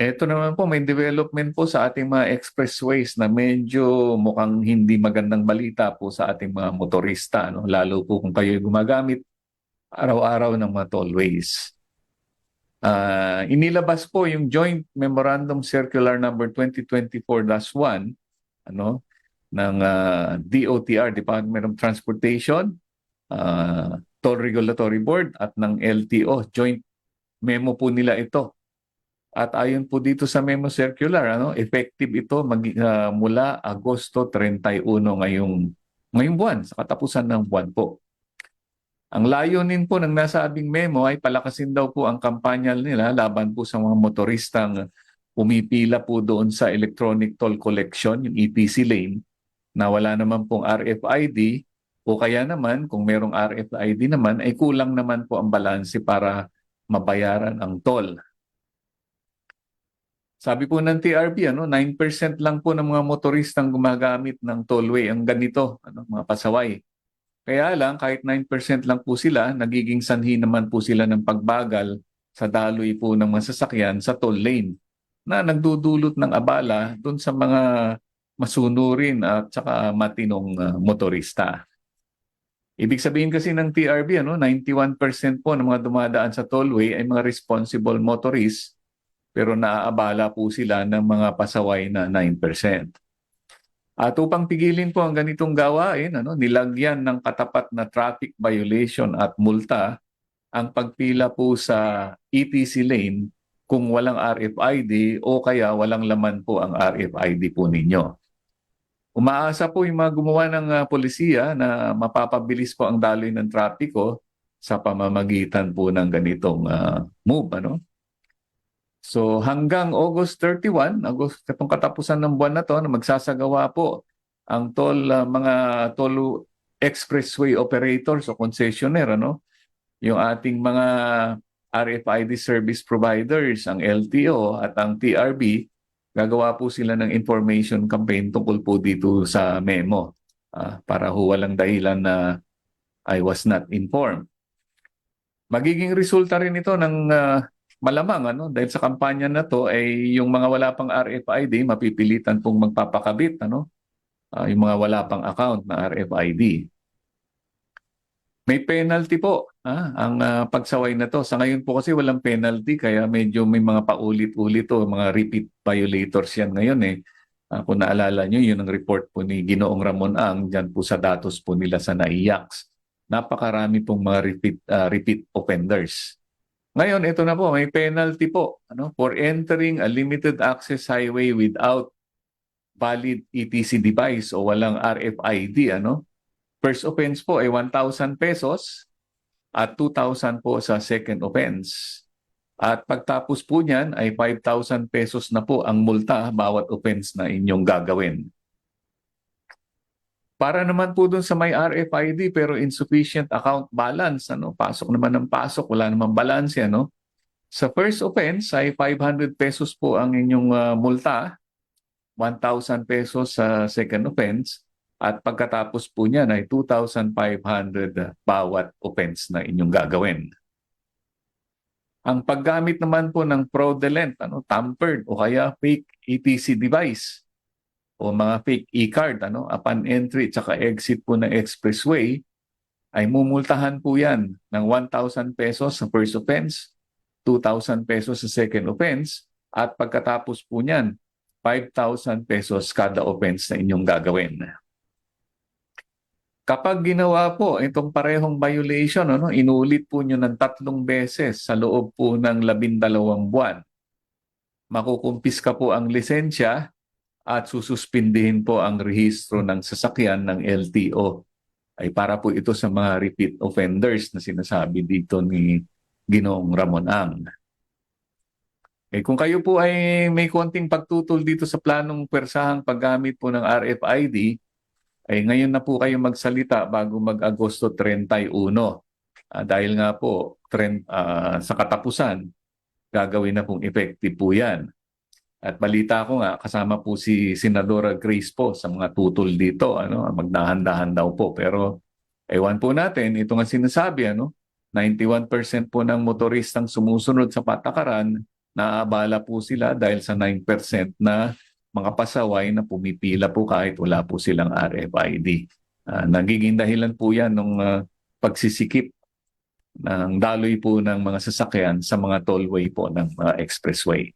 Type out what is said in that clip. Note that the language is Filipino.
Ito naman po, may development po sa ating mga expressways na medyo mukhang hindi magandang balita po sa ating mga motorista, no? lalo po kung kayo gumagamit araw-araw ng mga tollways. Ah, inilabas po yung Joint Memorandum Circular number 2024-1 ano ng ah, DOTR Department of Transportation, ah, Toll Regulatory Board at ng LTO joint memo po nila ito. At ayon po dito sa memo circular, ano, effective ito mag, ah, mula Agosto 31 ngayong ngayong buwan, sa katapusan ng buwan po. Ang layunin po ng nasabing memo ay palakasin daw po ang kampanya nila laban po sa mga motoristang pumipila po doon sa electronic toll collection, yung ETC lane, na wala naman pong RFID o kaya naman kung merong RFID naman ay kulang naman po ang balanse para mabayaran ang toll. Sabi po ng TRB, ano, 9% lang po ng mga motoristang gumagamit ng tollway ang ganito, ano, mga pasaway. Kaya lang, kahit 9% lang po sila, nagiging sanhi naman po sila ng pagbagal sa daloy po ng mga sasakyan sa toll lane na nagdudulot ng abala doon sa mga masunurin at saka matinong ah, motorista. Ibig sabihin kasi ng TRB, ano, 91% po ng mga dumadaan sa tollway ay mga responsible motorists pero naaabala po sila ng mga pasaway na 9%. At upang pigilin po ang ganitong gawain, ano, nilagyan ng katapat na traffic violation at multa ang pagpila po sa ETC lane kung walang RFID o kaya walang laman po ang RFID po ninyo. Umaasa po yung mga gumawa ng ah, polisiya na mapapabilis po ang daloy ng trapiko sa pamamagitan po ng ganitong ah, move. Ano? So hanggang August 31, August, katong katapusan ng buwan na to, na magsasagawa po ang toll, ah, mga toll expressway operators o concessionaire, ano? yung ating mga RFID service providers, ang LTO at ang TRB, gagawa po sila ng information campaign tungkol po dito sa memo ah, para ho walang dahilan na I was not informed. Magiging resulta rin ito ng ah, malamang ano dahil sa kampanya na to ay yung mga wala pang RFID mapipilitan pong magpapakabit ano Ah, yung mga wala pang account na RFID. May penalty po ah, ang ah, pagsaway na to. Sa ngayon po kasi walang penalty kaya medyo may mga paulit-ulit o mga repeat violators yan ngayon eh. Ah, kung naalala nyo, yun ang report po ni Ginoong Ramon Ang dyan po sa datos po nila sa NAIACS. Napakarami pong mga repeat, ah, repeat offenders. Ngayon, ito na po, may penalty po ano, for entering a limited access highway without valid ETC device o walang RFID. Ano? First offense po ay 1,000 pesos at 2,000 po sa second offense. At pagtapos po niyan ay 5,000 pesos na po ang multa bawat offense na inyong gagawin. Para naman po dun sa may RFID pero insufficient account balance, ano, pasok naman ng pasok, wala namang balance ano. Sa first offense ay 500 pesos po ang inyong ah, multa, 1,000 pesos sa second offense, at pagkatapos po niyan ay 2,500 bawat offense na inyong gagawin. Ang paggamit naman po ng fraudulent, ano, tampered o kaya fake ETC device o mga fake e-card ano, upon entry at saka exit po ng expressway ay mumultahan po yan ng 1,000 pesos sa first offense, 2,000 pesos sa second offense, at pagkatapos po niyan, 5,000 pesos kada offense na inyong gagawin. Kapag ginawa po itong parehong violation, ano, inulit po nyo ng tatlong beses sa loob po ng labindalawang buwan, makukumpiska po ang lisensya at sususpindihin po ang rehistro ng sasakyan ng LTO. Ay para po ito sa mga repeat offenders na sinasabi dito ni Ginoong Ramon Ang. Eh, kung kayo po ay may konting pagtutol dito sa planong persahang paggamit po ng RFID, ay ngayon na po kayo magsalita bago mag-Agosto 31. Ah, dahil nga po, trend, ah, sa katapusan, gagawin na pong effective po yan. At balita ko nga, kasama po si Senadora Grace po sa mga tutol dito. Ano, magdahan-dahan daw po. Pero ewan po natin, ito nga sinasabi, ano, 91% po ng motoristang sumusunod sa patakaran Naabala po sila dahil sa 9% na mga pasaway na pumipila po kahit wala po silang RFID. Ah, nagiging dahilan po yan ng ah, pagsisikip ng daloy po ng mga sasakyan sa mga tollway po ng mga expressway.